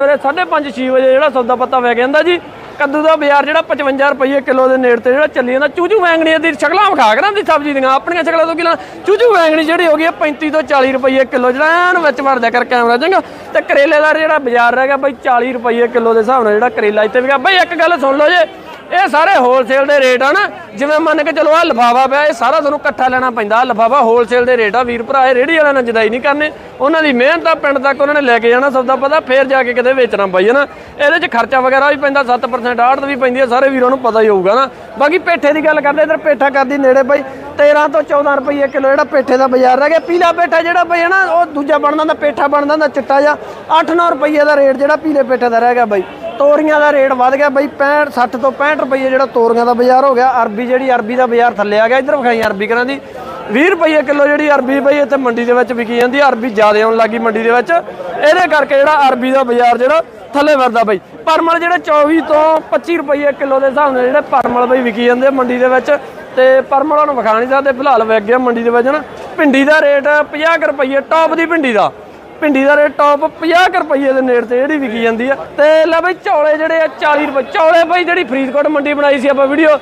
ਸਵੇਰੇ 5:30 6 ਵਜੇ ਜਿਹੜਾ ਸੌਦਾ ਪੱਤਾ ਵੈ ਜਾਂਦਾ ਜੀ, ਕੱਦੂ ਦਾ ਬਾਜ਼ਾਰ ਜਿਹੜਾ 55 ਰੁਪਏ ਕਿਲੋ ਦੇ ਨੇੜੇ ਤੇ ਜਿਹੜਾ ਚੱਲੀ ਜਾਂਦਾ, ਚੂਚੂ ਵੈਂਗਣੀਆਂ ਦੀ ਸ਼ਕਲਾਂ ਵਿਖਾ ਕਰਾਂ ਦੀ ਸਬਜ਼ੀ ਦੀਆਂ, ਆਪਣੀਆਂ ਸ਼ਕਲਾਂ ਤੋਂ ਕਿਲਾ ਚੂਚੂ ਵੈਂਗਣੀ ਜਿਹੜੀ ਹੋ ਗਈ ਹੈ 35 ਤੋਂ 40 ਰੁਪਏ ਕਿਲੋ ਜਿਹੜਾ ਐਨ ਵਿੱਚ ਵੜਦਾ ਕਰ ਕੈਮਰਾ ਚੰਗਾ। ਤੇ ਕਰੇਲੇ ਦਾ ਜਿਹੜਾ ਬਾਜ਼ਾਰ ਰਹਿ ਗਿਆ ਬਈ 40 ਰੁਪਏ ਕਿਲੋ ਦੇ ਹਿਸਾਬ ਨਾਲ ਜਿਹੜਾ ਕਰੇਲਾ ਇੱਥੇ ਵਿਕਿਆ। ਬਈ ਇੱਕ ਗੱਲ ਸੁਣ ਲਓ ਜੇ ਇਹ ਸਾਰੇ ਹੋਲਸੇਲ ਦੇ ਰੇਟ ਆ ਨਾ। ਜਿਵੇਂ ਮੰਨ ਕੇ ਚਲੋ ਆ ਲਫਾਫਾ ਪਿਆ, ਇਹ ਸਾਰਾ ਤੁਹਾਨੂੰ ਇਕੱਠਾ ਲੈਣਾ ਪੈਂਦਾ। ਲਫਾਫਾ ਹੋਲਸੇਲ ਦੇ ਰੇਟ ਆ ਵੀਰ ਭਰਾ, ਇਹ ਰੇੜੀ ਵਾਲਿਆਂ ਨਾਲ ਜਦਾਈ ਨਹੀਂ ਕਰਨੇ। ਉਹਨਾਂ ਦੀ ਮਿਹਨਤ ਆ, ਪਿੰਡ ਤੱਕ ਉਹਨਾਂ ਨੇ ਲੈ ਕੇ ਜਾਣਾ ਸੌਦਾ ਪਤਾ, ਫੇਰ ਜਾ ਕੇ ਕਿਤੇ ਵੇਚਣਾ ਬਾਈ ਨਾ। ਇਹਦੇ 'ਚ ਖਰਚਾ ਵਗੈਰਾ ਵੀ ਪੈਂਦਾ 7% ਆੜਤ ਵੀ ਪੈਂਦੀ ਹੈ ਸਾਰੇ ਵੀਰਾਂ ਨੂੰ ਪਤਾ ਹੀ ਹੋਊਗਾ ਨਾ। ਬਾਕੀ ਪੇਠੇ ਦੀ ਗੱਲ ਕਰਦੇ, ਇਧਰ ਪੇਠਾ ਕਰਦੀ ਨੇੜੇ ਪਈ 13 ਤੋਂ 14 ਰੁਪਏ ਕਿਲੋ ਜਿਹੜਾ ਪੇਠੇ ਦਾ ਬਾਜ਼ਾਰ ਰਹਿ ਗਿਆ। ਪੀਲਾ ਪੇਠਾ ਜਿਹੜਾ ਬਈ ਹੈ ਨਾ, ਉਹ ਦੂਜਾ ਬਣਦਾ ਹੁੰਦਾ, ਪੇਠਾ ਬਣਦਾ ਹੁੰਦਾ, ਚਿੱਟਾ ਜਿਹਾ। 8-9 ਰੁਪਏ ਦਾ ਰੇਟ ਜਿਹੜਾ ਪੀਲੇ ਪੇਠੇ ਦਾ ਰਹਿ ਗਿਆ ਬਾਈ। ਤੋਰੀਆਂ ਦਾ ਰੇਟ ਵੱਧ ਗਿਆ ਬਈ 65 60 ਤੋਂ 65 ਰੁਪਏ ਜਿਹੜਾ ਤੋਰੀਆਂ ਦਾ ਬਾਜ਼ਾਰ ਹੋ ਗਿਆ। ਅਰਬੀ ਜਿਹੜੀ, ਅਰਬੀ ਦਾ ਬਾਜ਼ਾਰ ਥੱਲੇ ਆ ਗਿਆ। ਇਧਰ ਵਿਖਾਈ ਅਰਬੀ ਕਰਾਂ ਦੀ। 20 ਰੁਪਏ ਕਿਲੋ ਜਿਹੜੀ ਅਰਬੀ ਬਈ ਇੱਥੇ ਮੰਡੀ ਦੇ ਵਿੱਚ ਵਿਕੀ ਜਾਂਦੀ ਅਰਬੀ ਜ਼ਿਆਦਾ ਆਉਣ ਲੱਗੀ ਮੰਡੀ ਦੇ ਵਿੱਚ। ਇਹਦੇ ਕਰਕੇ ਜਿਹੜਾ ਅਰਬੀ ਦਾ ਬਾਜ਼ਾਰ ਜਿਹੜਾ ਥੱਲੇ ਵਰਦਾ ਬਈ। ਪਰਮਲ ਜਿਹੜੇ 24 ਤੋਂ 25 ਰੁਪਏ ਕਿਲੋ ਦੇ ਹਿਸਾਬ ਨਾਲ ਜਿਹੜੇ ਪਰਮਲ ਬਈ ਵਿਕੀ ਜਾਂਦੇ ਆ ਮੰਡੀ ਦੇ ਵਿੱਚ। ਤੇ ਪਰਮਲਾ ਨੂੰ ਵਿਖਾ ਨਹੀਂ ਸਕਦੇ। ਫਿਲਹਾਲ ਵਿਕ ਗਿਆ ਮੰਡੀ ਦੇ ਵਿੱਚ ਨਾ। ਭਿੰਡੀ ਦਾ ਰੇਟ 50 ਕੁ ਰੁਪਏ ਟੌਪ ਦੀ ਭਿੰਡੀ ਦਾ। ਭਿੰਡੀ ਦਾ ਰੇਟ ਟੌਪ 50 ਕੁ ਰੁਪਏ ਦੇ ਨੇੜ ਤੇ ਜਿਹੜੀ ਵਿਕੀ ਜਾਂਦੀ ਆ। ਤੇ ਲੈ ਬਈ ਚੌਲੇ ਜਿਹੜੇ ਆ 40 ਰੁਪਏ। ਚੌਲੇ ਬਈ ਜਿਹੜੀ ਫਰੀਦਕੋਟ ਮੰਡੀ ਬਣਾਈ ਸੀ ਆਪਾਂ ਵੀਡੀਓ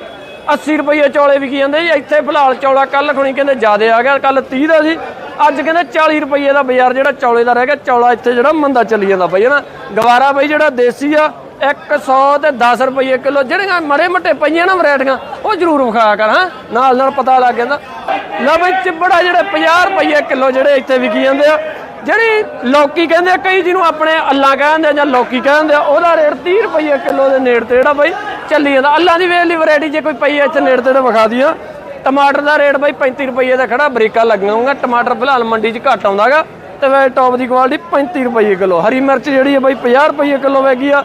80 ਰੁਪਏ ਚੌਲੇ ਵਿਕੀ ਜਾਂਦੇ ਜੀ ਇੱਥੇ ਫਿਲਹਾਲ ਚੌਲਾ ਕੱਲ ਖੁਣੀ ਕਹਿੰਦੇ ਜ਼ਿਆਦੇ ਆ ਗਿਆ ਕੱਲ 30 ਦਾ ਸੀ। ਅੱਜ ਕਹਿੰਦੇ 40 ਰੁਪਏ ਦਾ ਬਾਜ਼ਾਰ ਜਿਹੜਾ ਚੌਲੇ ਦਾ ਰਹਿ ਗਿਆ। ਚੌਲਾ ਇੱਥੇ ਜਿਹੜਾ ਮੰਦਾ ਚੱਲੀ ਜਾਂਦਾ ਬਈ, ਹਨਾ। ਗਵਾਰਾ ਬਈ ਜਿਹੜਾ ਦੇਸੀ ਆ 100 ਤੇ 10 ਰੁਪਏ ਕਿਲੋ ਜਿਹੜੀਆਂ ਮੜੇ ਮੱਟੇ ਪਈਆਂ ਨਾ ਵੈਰਾਈਟੀਆਂ ਉਹ ਜ਼ਰੂਰ ਵਿਖਾਇਆ ਕਰ, ਹਾਂ। ਨਾਲ ਨਾਲ ਪਤਾ ਲੱਗ ਜਾਂਦਾ। ਨਾ ਬਈ, ਚਿਬੜਾ ਜਿਹੜੇ 50 ਰੁਪਏ ਕਿਲੋ ਜਿਹੜੇ ਇੱਥੇ ਵਿਕੀ ਜਾਂਦੇ ਆ, ਜਿਹੜੀ ਲੋਕੀ ਕਹਿੰਦੇ ਆ, ਕਈ ਜਿਹਨੂੰ ਆਪਣੇ ਅੱਲਾ ਕਹਿੰਦੇ ਆ ਜਾਂ ਲੌਕੀ ਕਹਿੰਦੇ ਆ, ਉਹਦਾ ਰੇਟ 30 ਰੁਪਏ ਕਿਲੋ ਦੇ ਨੇੜੇ ਤੇ ਜਿਹੜਾ ਬਈ ਚੱਲੀ ਜਾਂਦਾ। ਅੱਲਾ ਦੀ ਵੇਲੀ ਦੀ ਵੈਰਾਈਟੀ ਜੇ ਕੋਈ ਪਈ ਇੱਥੇ ਨੇੜੇ ਤੇ ਤਾਂ ਵਿਖਾ ਦਿਆ ਟਮਾਟਰ ਦਾ ਰੇਟ ਬਈ 35 ਰੁਪਏ ਦਾ ਖੜਾ, ਬਰੀਕਾਂ ਲੱਗੀਆਂ ਹੋਊਗਾ। ਟਮਾਟਰ ਫਿਲਹਾਲ ਮੰਡੀ 'ਚ ਘੱਟ ਆਉਂਦਾਗਾ ਤੇ ਵੈ ਟੌਪ ਦੀ ਕੁਆਲਿਟੀ 35 ਰੁਪਏ ਕਿਲੋ। ਹਰੀ ਮਿਰਚ ਜਿਹੜੀ ਹੈ ਬਈ 50 ਰੁਪਏ ਕਿਲੋ ਵੈਗੀ ਆ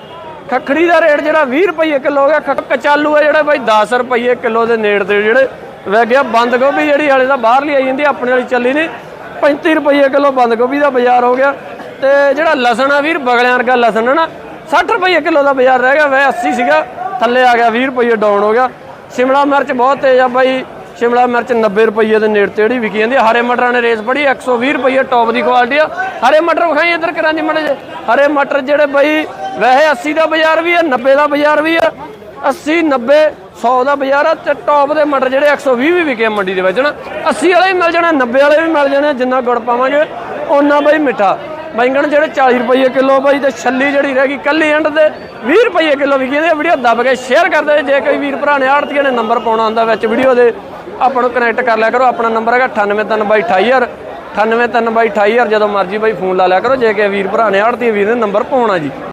ਖੱਖੜੀ ਦਾ ਰੇਟ ਜਿਹੜਾ 20 ਰੁਪਏ ਕਿਲੋ ਹੋ ਗਿਆ, ਖ- ਕਚਾਲੂ ਹੈ ਜਿਹੜਾ ਬਾਈ 10 ਰੁਪਏ ਕਿਲੋ ਦੇ ਨੇੜੇ ਤੇ ਜਿਹੜੇ ਵਹਿ ਗਿਆ। ਬੰਦ ਗੋਭੀ ਜਿਹੜੀ ਹਾਲੇ ਤਾਂ ਬਾਹਰਲੀ ਆਈ ਜਾਂਦੀ, ਆਪਣੇ ਵਾਲੀ ਚੱਲੀ ਨਹੀਂ। 35 ਰੁਪਏ ਕਿਲੋ ਬੰਦ ਗੋਭੀ ਦਾ ਬਾਜ਼ਾਰ ਹੋ ਗਿਆ। ਤੇ ਜਿਹੜਾ ਲਸਣ ਆ ਵੀਰ, ਬਗਲਿਆਂ ਵਰਗਾ ਲਸਣ ਹੈ ਨਾ 60 ਰੁਪਏ ਕਿਲੋ ਦਾ ਬਾਜ਼ਾਰ ਰਹਿ ਗਿਆ ਵੈ 80 ਸੀਗਾ, ਥੱਲੇ ਆ ਗਿਆ 20 ਰੁਪਏ ਡਾਊਨ ਹੋ ਗਿਆ। ਸ਼ਿਮਲਾ ਮਿਰਚ ਬਹੁਤ ਤੇਜ਼ ਆ ਬਾਈ, ਸ਼ਿਮਲਾ ਮਿਰਚ 90 ਰੁਪਏ ਦੇ ਨੇੜ ਤੇ ਜਿਹੜੀ ਵਿਕੀ ਜਾਂਦੀ ਹਰੇ ਮਟਰਾਂ ਨੇ ਰੇਸ ਫੜੀ 120 ਰੁਪਏ ਟੌਪ ਦੀ ਕੁਆਲਿਟੀ ਆ। ਹਰੇ ਮਟਰ ਵਿਖਾਈ ਇੱਧਰ ਕਰਾਂ ਦੀ ਮੜੇ ਹਰੇ ਮਟਰ ਜਿਹੜੇ ਬਾਈ ਵੈਸੇ 80 ਦਾ ਬਾਜ਼ਾਰ ਵੀ ਆ 90 ਦਾ ਬਾਜ਼ਾਰ ਵੀ ਆ। 80 90 100 ਦਾ ਬਾਜ਼ਾਰ ਆ ਤੇ ਟੌਪ ਦੇ ਮਟਰ ਜਿਹੜੇ 120 ਵੀ ਵਿਕੇ ਆ ਮੰਡੀ ਦੇ ਵਿੱਚ ਨਾ 80 ਵਾਲੇ ਵੀ ਮਿਲ ਜਾਣੇ 90 ਵਾਲੇ ਵੀ ਮਿਲ ਜਾਣੇ, ਜਿੰਨਾ ਗੁੜ ਪਾਵਾਂਗੇ ਉਹਨਾਂ ਬਈ ਮਿੱਠਾ। ਬੈਂਗਣ ਜਿਹੜੇ 40 ਰੁਪਏ ਕਿਲੋ ਬਾਈ ਤੇ ਛੱਲੀ ਜਿਹੜੀ ਰਹਿ ਗਈ ਕੱਲੀ ਐਂਡ ਤੇ 20 ਰੁਪਏ ਕਿਲੋ ਵਿਕੀ ਜਾਂਦੀ ਵੀਡੀਓ ਦੱਬ ਕੇ ਸ਼ੇਅਰ ਕਰ ਦਿਓ। ਜੇ ਕੋਈ ਵੀਰ ਭਰਾ ਨੇ ਆੜਤੀਆਂ ਨੇ ਨੰਬਰ ਪਾਉਣਾ ਹੁੰਦਾ ਵਿੱਚ ਵੀਡੀਓ ਦੇ, ਆਪਾਂ ਨੂੰ ਕਨੈਕਟ ਕਰ ਲਿਆ ਕਰੋ। ਆਪਣਾ ਨੰਬਰ ਹੈਗਾ 9832288000 9832288000 ਜਦੋਂ ਮਰਜ਼ੀ ਬਾਈ ਫੋਨ ਲਾ ਲਿਆ ਕਰੋ। ਜੇ ਕਿ ਵੀਰ ਭਰਾ ਨੇ ਆੜਤੀ ਵੀਰ ਨੇ ਨੰਬਰ ਪਾਉਣਾ ਜੀ।